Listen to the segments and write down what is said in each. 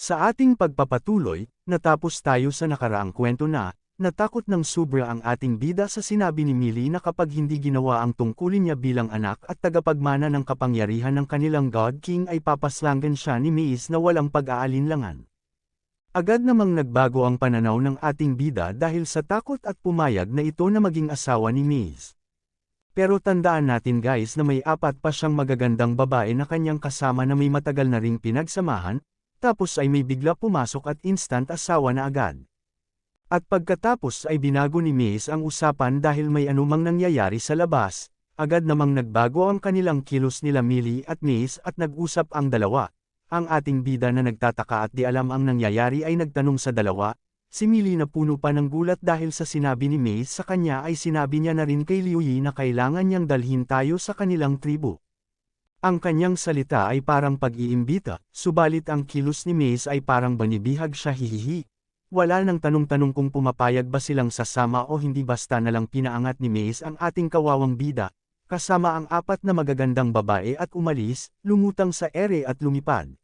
Sa ating pagpapatuloy, natapos tayo sa nakaraang kwento na, natakot ng sobra ang ating bida sa sinabi ni Millie na kapag hindi ginawa ang tungkulin niya bilang anak at tagapagmana ng kapangyarihan ng kanilang God King ay papaslangan siya ni Maze na walang pag-aalinlangan. Agad namang nagbago ang pananaw ng ating bida dahil sa takot at pumayag na ito na maging asawa ni Maze. Pero tandaan natin guys na may apat pa siyang magagandang babae na kanyang kasama na may matagal na ring pinagsamahan, tapos ay may bigla pumasok at instant asawa na agad. At pagkatapos ay binago ni Maze ang usapan dahil may anumang nangyayari sa labas, agad namang nagbago ang kanilang kilos nila Millie at Maze at nag-usap ang dalawa. Ang ating bida na nagtataka at di alam ang nangyayari ay nagtanong sa dalawa, si Millie na puno pa ng gulat dahil sa sinabi ni Maze sa kanya ay sinabi niya na rin kay Liu Yi na kailangan niyang dalhin tayo sa kanilang tribu. Ang kanyang salita ay parang pag-iimbita, subalit ang kilos ni Maze ay parang banibihag siya hihihi. Wala nang tanong-tanong kung pumapayag ba silang sasama o hindi basta na lang pinaangat ni Maze ang ating kawawang bida, kasama ang apat na magagandang babae at umalis, lumutang sa ere at lumipad.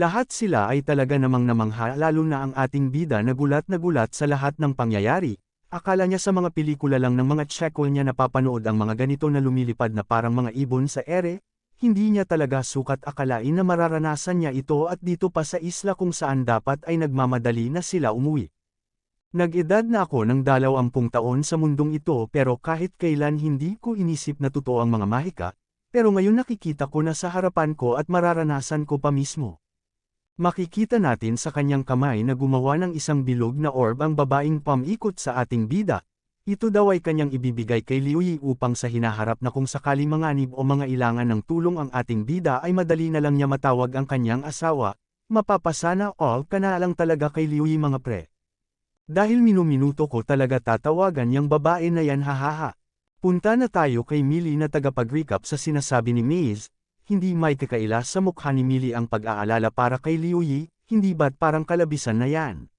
Lahat sila ay talaga namang namangha lalo na ang ating bida na gulat na gulat sa lahat ng pangyayari. Akala niya sa mga pelikula lang ng mga tsekol niya napapanood ang mga ganito na lumilipad na parang mga ibon sa ere, hindi niya talaga sukat akalain na mararanasan niya ito at dito pa sa isla kung saan dapat ay nagmamadali na sila umuwi. Nag-edad na ako ng dalawampung taon sa mundong ito pero kahit kailan hindi ko inisip na totoo ang mga mahika, pero ngayon nakikita ko na sa harapan ko at mararanasan ko pa mismo. Makikita natin sa kanyang kamay na gumawa ng isang bilog na orb ang babaeng pamikot sa ating bida. Ito daw ay kanyang ibibigay kay Liu Yi upang sa hinaharap na kung sakali manganib o mga ilangan ng tulong ang ating bida ay madali na lang niya matawag ang kanyang asawa, mapapasana all ka na lang talaga kay Liu Yi mga pre. Dahil minuminuto ko talaga tatawagan yung babae na yan hahaha. Punta na tayo kay Millie na tagapag-recap sa sinasabi ni Maze, hindi may kakaila sa mukha ni Millie ang pag-aalala para kay Liu Yi, hindi ba't parang kalabisan na yan?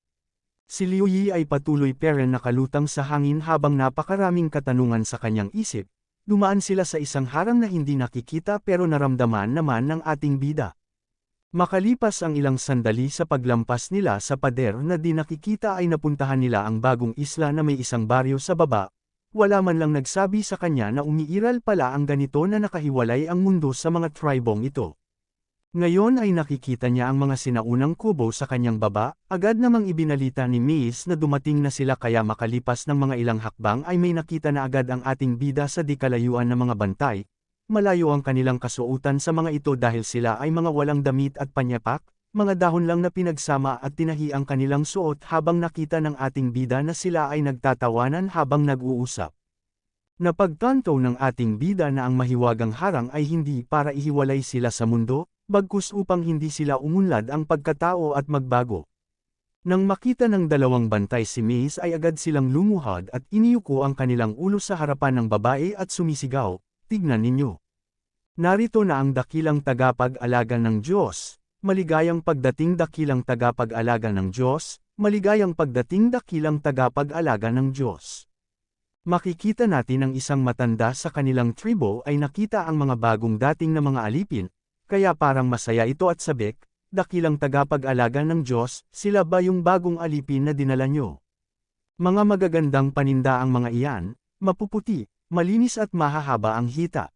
Si Liu Yi ay patuloy pero nakalutang sa hangin habang napakaraming katanungan sa kanyang isip, dumaan sila sa isang harang na hindi nakikita pero naramdaman naman ng ating bida. Makalipas ang ilang sandali sa paglampas nila sa pader na di nakikita ay napuntahan nila ang bagong isla na may isang baryo sa baba, wala man lang nagsabi sa kanya na umiiral pala ang ganito na nakahiwalay ang mundo sa mga tribong ito. Ngayon ay nakikita niya ang mga sinaunang kubo sa kanyang baba, agad namang ibinalita ni Miss na dumating na sila kaya makalipas ng mga ilang hakbang ay may nakita na agad ang ating bida sa di kalayuan ng mga bantay, malayo ang kanilang kasuotan sa mga ito dahil sila ay mga walang damit at panyapak, mga dahon lang na pinagsama at tinahi ang kanilang suot habang nakita ng ating bida na sila ay nagtatawanan habang nag-uusap. Napagtanto ng ating bida na ang mahiwagang harang ay hindi para ihiwalay sila sa mundo, bagkus upang hindi sila umunlad ang pagkatao at magbago. Nang makita ng dalawang bantay si Maze ay agad silang lumuhad at iniyuko ang kanilang ulo sa harapan ng babae at sumisigaw, tignan ninyo. Narito na ang dakilang tagapag-alaga ng Diyos, maligayang pagdating dakilang tagapag-alaga ng Diyos, maligayang pagdating dakilang tagapag-alaga ng Diyos. Makikita natin ang isang matanda sa kanilang tribo ay nakita ang mga bagong dating na mga alipin, kaya parang masaya ito at sabik, dakilang tagapag-alaga ng Diyos, sila ba yung bagong alipin na dinala nyo? Mga magagandang paninda ang mga iyan, mapuputi, malinis at mahahaba ang hita.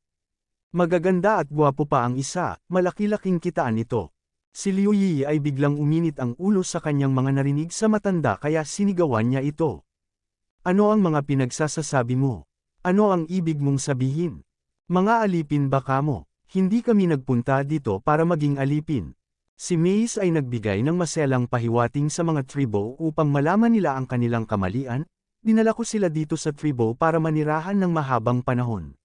Magaganda at gwapo pa ang isa, malaki-laking kitaan ito. Si Liu Yi ay biglang uminit ang ulo sa kanyang mga narinig sa matanda kaya sinigawan niya ito. Ano ang mga pinagsasasabi mo? Ano ang ibig mong sabihin? Mga alipin ba kamo? Hindi kami nagpunta dito para maging alipin. Si Mace ay nagbigay ng maselang pahiwating sa mga tribo upang malaman nila ang kanilang kamalian, dinala ko sila dito sa tribo para manirahan ng mahabang panahon.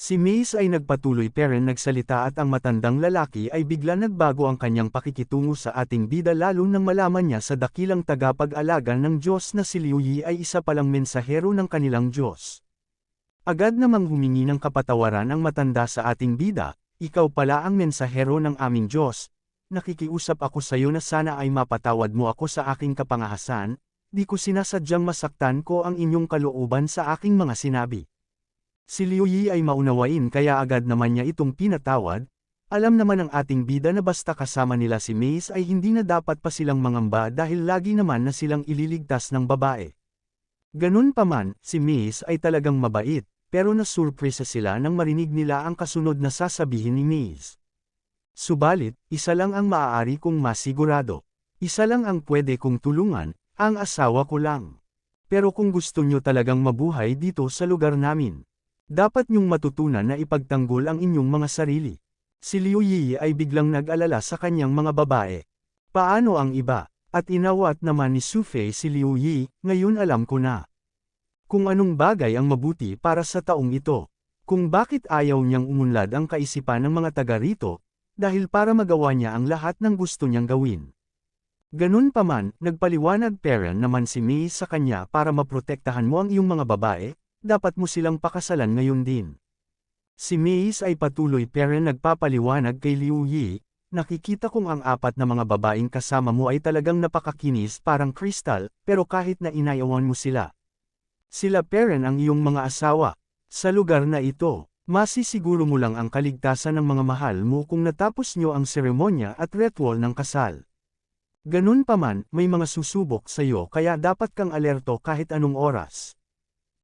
Si Mace ay nagpatuloy pero nagsalita at ang matandang lalaki ay bigla nagbago ang kanyang pakikitungo sa ating bida lalo nang malaman niya sa dakilang tagapag-alaga ng Diyos na si Liu Yi ay isa palang mensahero ng kanilang Diyos. Agad namang humingi ng kapatawaran ang matanda sa ating bida, ikaw pala ang mensahero ng aming Diyos, nakikiusap ako sa iyo na sana ay mapatawad mo ako sa aking kapangahasan, di ko sinasadyang masaktan ko ang inyong kalooban sa aking mga sinabi. Si Liu Yi ay maunawain kaya agad naman niya itong pinatawad, Alam naman ng ating bida na basta kasama nila si Mace ay hindi na dapat pa silang mangamba dahil lagi naman na silang ililigtas ng babae. Ganun pa man, si Mace ay talagang mabait, pero nasurpresa sila nang marinig nila ang kasunod na sasabihin ni Mace. Subalit, isa lang ang maaari kong masigurado. Isa lang ang pwede kong tulungan, ang asawa ko lang. Pero kung gusto nyo talagang mabuhay dito sa lugar namin, dapat nyong matutunan na ipagtanggol ang inyong mga sarili. Si Liu Yi ay biglang nag-alala sa kanyang mga babae. Paano ang iba? At inawat naman ni Su Fei si Liu Yi, ngayon alam ko na. Kung anong bagay ang mabuti para sa taong ito. Kung bakit ayaw niyang umunlad ang kaisipan ng mga taga rito, dahil para magawa niya ang lahat ng gusto niyang gawin. Ganun pa man, nagpaliwanag Perrin naman si Mei sa kanya para maprotektahan mo ang iyong mga babae, dapat mo silang pakasalan ngayon din. Si Mace ay patuloy pero nagpapaliwanag kay Liu Yi, nakikita kong ang apat na mga babaeng kasama mo ay talagang napakakinis parang kristal, pero kahit na inayawan mo sila. Sila Peren ang iyong mga asawa. Sa lugar na ito, masisiguro mo lang ang kaligtasan ng mga mahal mo kung natapos nyo ang seremonya at ritual ng kasal. Ganun pa man, may mga susubok sa iyo kaya dapat kang alerto kahit anong oras.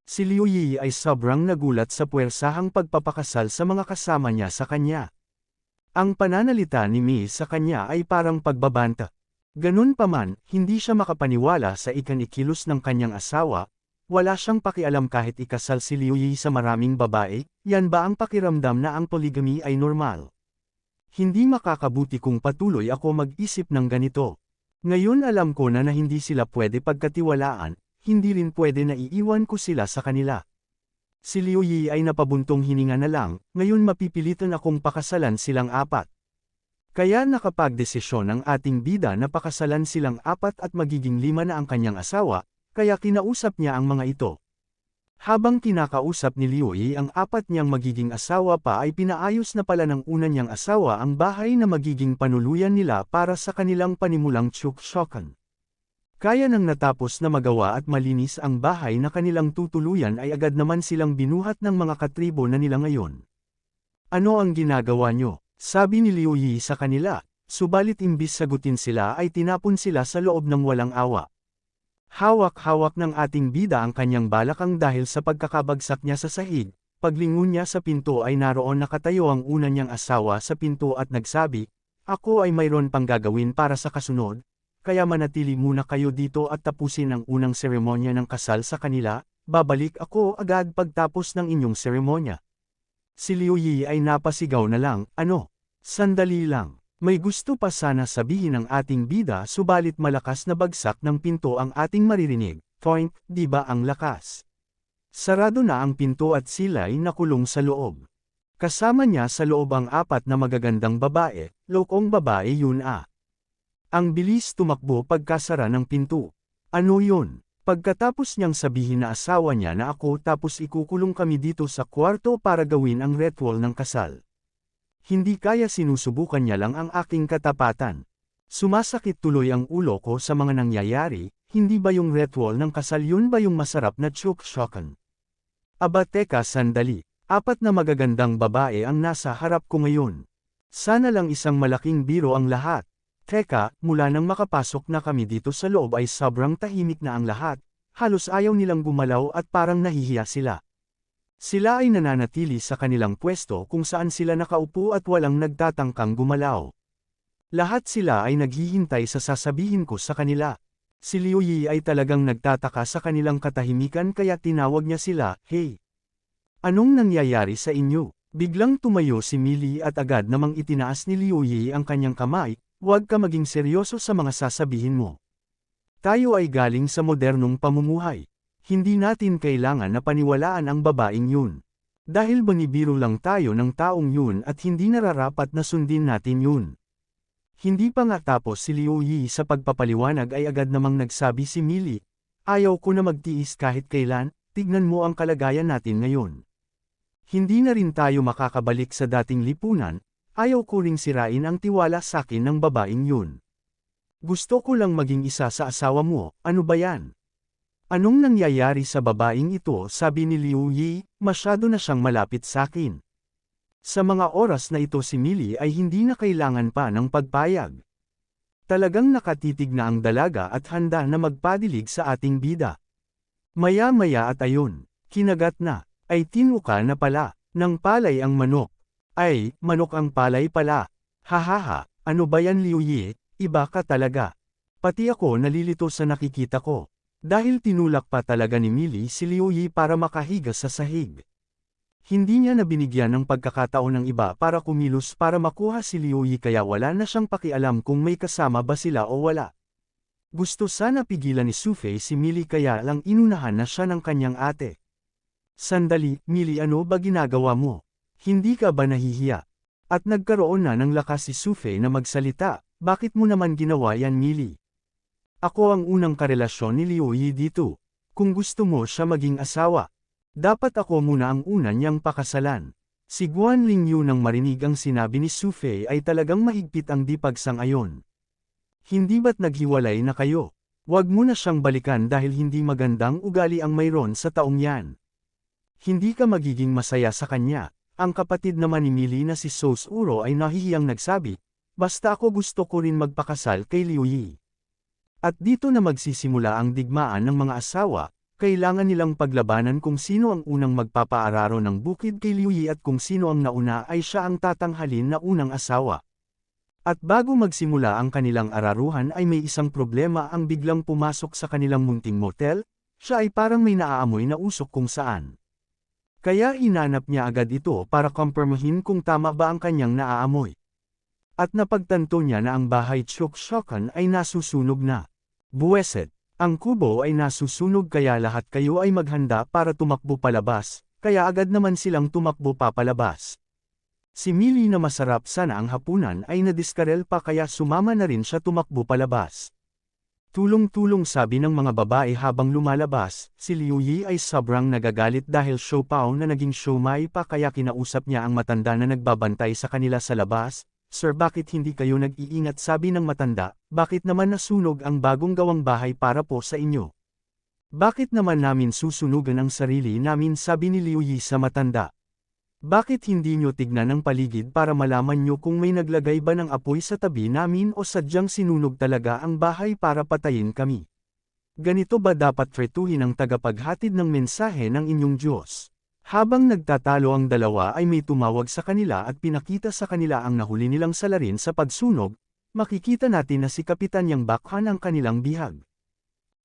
Si Liu Yi ay sobrang nagulat sa puwersahang pagpapakasal sa mga kasama niya sa kanya. Ang pananalita ni Mi sa kanya ay parang pagbabanta. Ganun pa man, hindi siya makapaniwala sa ikanikilos ng kanyang asawa, wala siyang pakialam kahit ikasal si Liu Yi sa maraming babae, yan ba ang pakiramdam na ang polygamy ay normal? Hindi makakabuti kung patuloy ako mag-isip ng ganito. Ngayon alam ko na na hindi sila pwede pagkatiwalaan, hindi rin pwede na iiwan ko sila sa kanila. Si Liu Yi ay napabuntong hininga na lang, ngayon mapipilitan akong pakasalan silang apat. Kaya nakapagdesisyon ang ating bida na pakasalan silang apat at magiging lima na ang kanyang asawa, kaya kinausap niya ang mga ito. Habang kinakausap ni Liu Yi ang apat niyang magiging asawa pa ay pinaayos na pala ng una niyang asawa ang bahay na magiging panuluyan nila para sa kanilang panimulang Chuk Shokan. Kaya nang natapos na magawa at malinis ang bahay na kanilang tutuluyan ay agad naman silang binuhat ng mga katribo na nila ngayon. Ano ang ginagawa nyo? Sabi ni Liu Yi sa kanila, subalit imbis sagutin sila ay tinapon sila sa loob ng walang awa. Hawak-hawak ng ating bida ang kanyang balakang dahil sa pagkakabagsak niya sa sahig, paglingon niya sa pinto ay naroon nakatayo ang una niyang asawa sa pinto at nagsabi, Ako ay mayroon pang gagawin para sa kasunod, kaya manatili muna kayo dito at tapusin ang unang seremonya ng kasal sa kanila, babalik ako agad pagtapos ng inyong seremonya. Si Liu Yi ay napasigaw na lang, ano? Sandali lang. May gusto pa sana sabihin ng ating bida subalit malakas na bagsak ng pinto ang ating maririnig. Point, di ba ang lakas? Sarado na ang pinto at sila ay nakulong sa loob. Kasama niya sa loob ang apat na magagandang babae, lokong babae yun ah. Ang bilis tumakbo pagkasara ng pinto. Ano yun? Pagkatapos niyang sabihin na asawa niya na ako tapos ikukulong kami dito sa kwarto para gawin ang ritual ng kasal. Hindi kaya sinusubukan niya lang ang aking katapatan. Sumasakit tuloy ang ulo ko sa mga nangyayari, hindi ba yung ritual ng kasal yun ba yung masarap na chuk-shokan? Aba teka sandali, apat na magagandang babae ang nasa harap ko ngayon. Sana lang isang malaking biro ang lahat. Teka, mula nang makapasok na kami dito sa loob ay sobrang tahimik na ang lahat, halos ayaw nilang gumalaw at parang nahihiya sila. Sila ay nananatili sa kanilang pwesto kung saan sila nakaupo at walang nagtatangkang gumalaw. Lahat sila ay naghihintay sa sasabihin ko sa kanila. Si Liu Yi ay talagang nagtataka sa kanilang katahimikan kaya tinawag niya sila, Hey! Anong nangyayari sa inyo? Biglang tumayo si Mili at agad namang itinaas ni Liu Yi ang kanyang kamay, Huwag ka maging seryoso sa mga sasabihin mo. Tayo ay galing sa modernong pamumuhay. Hindi natin kailangan na paniwalaan ang babaeng yun. Dahil banibiro lang tayo ng taong yun at hindi nararapat na sundin natin yun. Hindi pa nga tapos si Liu Yi sa pagpapaliwanag ay agad namang nagsabi si Mili, Ayaw ko na magtiis kahit kailan, tignan mo ang kalagayan natin ngayon. Hindi na rin tayo makakabalik sa dating lipunan, Ayaw ko ring sirain ang tiwala sa akin ng babaeng yun. Gusto ko lang maging isa sa asawa mo, ano ba yan? Anong nangyayari sa babaeng ito sabi ni Liu Yi, masyado na siyang malapit sa akin. Sa mga oras na ito si Millie ay hindi na kailangan pa ng pagpayag. Talagang nakatitig na ang dalaga at handa na magpadilig sa ating bida. Maya-maya at ayun, kinagat na, ay tinuka na pala, ng palay ang manok. Ay, manok ang palay pala. Hahaha, ano ba yan Liu Yi, iba ka talaga. Pati ako nalilito sa nakikita ko. Dahil tinulak pa talaga ni Millie si Liu Yi para makahiga sa sahig. Hindi niya na binigyan ng pagkakataon ng iba para kumilos para makuha si Liu Yi kaya wala na siyang pakialam kung may kasama ba sila o wala. Gusto sana pigilan ni Sufei si Millie kaya lang inunahan na siya ng kanyang ate. Sandali, Millie ano ba ginagawa mo? Hindi ka ba nahihiya? At nagkaroon na ng lakas si Sufei na magsalita, bakit mo naman ginawa yan Millie? Ako ang unang karelasyon ni Liu Yi dito. Kung gusto mo siya maging asawa, dapat ako muna ang una niyang pakasalan. Si Guan Lingyu nang marinig ang sinabi ni Su Fei ay talagang mahigpit ang di pagsang-ayon. Hindi ba't naghiwalay na kayo? Huwag mo na siyang balikan dahil hindi magandang ugali ang mayroon sa taong yan. Hindi ka magiging masaya sa kanya. Ang kapatid naman ni Mili na si Sos Uro ay nahihiyang nagsabi, basta ako gusto ko rin magpakasal kay Liu Yi. At dito na magsisimula ang digmaan ng mga asawa, kailangan nilang paglabanan kung sino ang unang magpapaararo ng bukid kay Liu Yi at kung sino ang nauna ay siya ang tatanghalin na unang asawa. At bago magsimula ang kanilang araruhan ay may isang problema ang biglang pumasok sa kanilang munting motel, siya ay parang may naaamoy na usok kung saan. Kaya hinanap niya agad ito para kumpirmahin kung tama ba ang kanyang naaamoy. At napagtanto niya na ang bahay Chokshokan ay nasusunog na. Buweset, ang kubo ay nasusunog kaya lahat kayo ay maghanda para tumakbo palabas, kaya agad naman silang tumakbo papalabas. Si Millie na masarap sana ang hapunan ay nadiskarel pa kaya sumama na rin siya tumakbo palabas. Tulong-tulong sabi ng mga babae habang lumalabas, si Liu Yi ay sobrang nagagalit dahil siopaw na naging siomay pa kaya kinausap niya ang matanda na nagbabantay sa kanila sa labas, Sir bakit hindi kayo nag-iingat sabi ng matanda, bakit naman nasunog ang bagong gawang bahay para po sa inyo? Bakit naman namin susunugan ang sarili namin sabi ni Liu Yi sa matanda? Bakit hindi nyo tignan ang paligid para malaman nyo kung may naglagay ba ng apoy sa tabi namin o sadyang sinunog talaga ang bahay para patayin kami? Ganito ba dapat tretuhin ang tagapaghatid ng mensahe ng inyong Diyos? Habang nagtatalo ang dalawa ay may tumawag sa kanila at pinakita sa kanila ang nahuli nilang salarin sa pagsunog, makikita natin na si Kapitan Yang Bakhan ang kanilang bihag.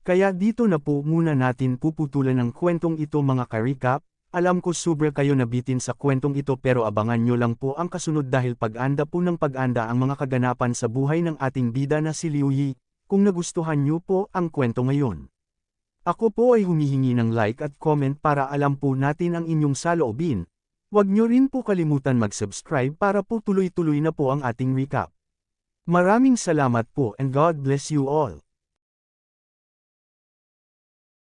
Kaya dito na po muna natin puputulan ng kwentong ito mga karikap, alam ko super kayo nabitin sa kwentong ito pero abangan nyo lang po ang kasunod dahil pag-anda po ng pag-anda ang mga kaganapan sa buhay ng ating bida na si Liu Yi, kung nagustuhan nyo po ang kwento ngayon. Ako po ay humihingi ng like at comment para alam po natin ang inyong saloobin. Huwag nyo rin po kalimutan mag-subscribe para po tuloy-tuloy na po ang ating recap. Maraming salamat po and God bless you all.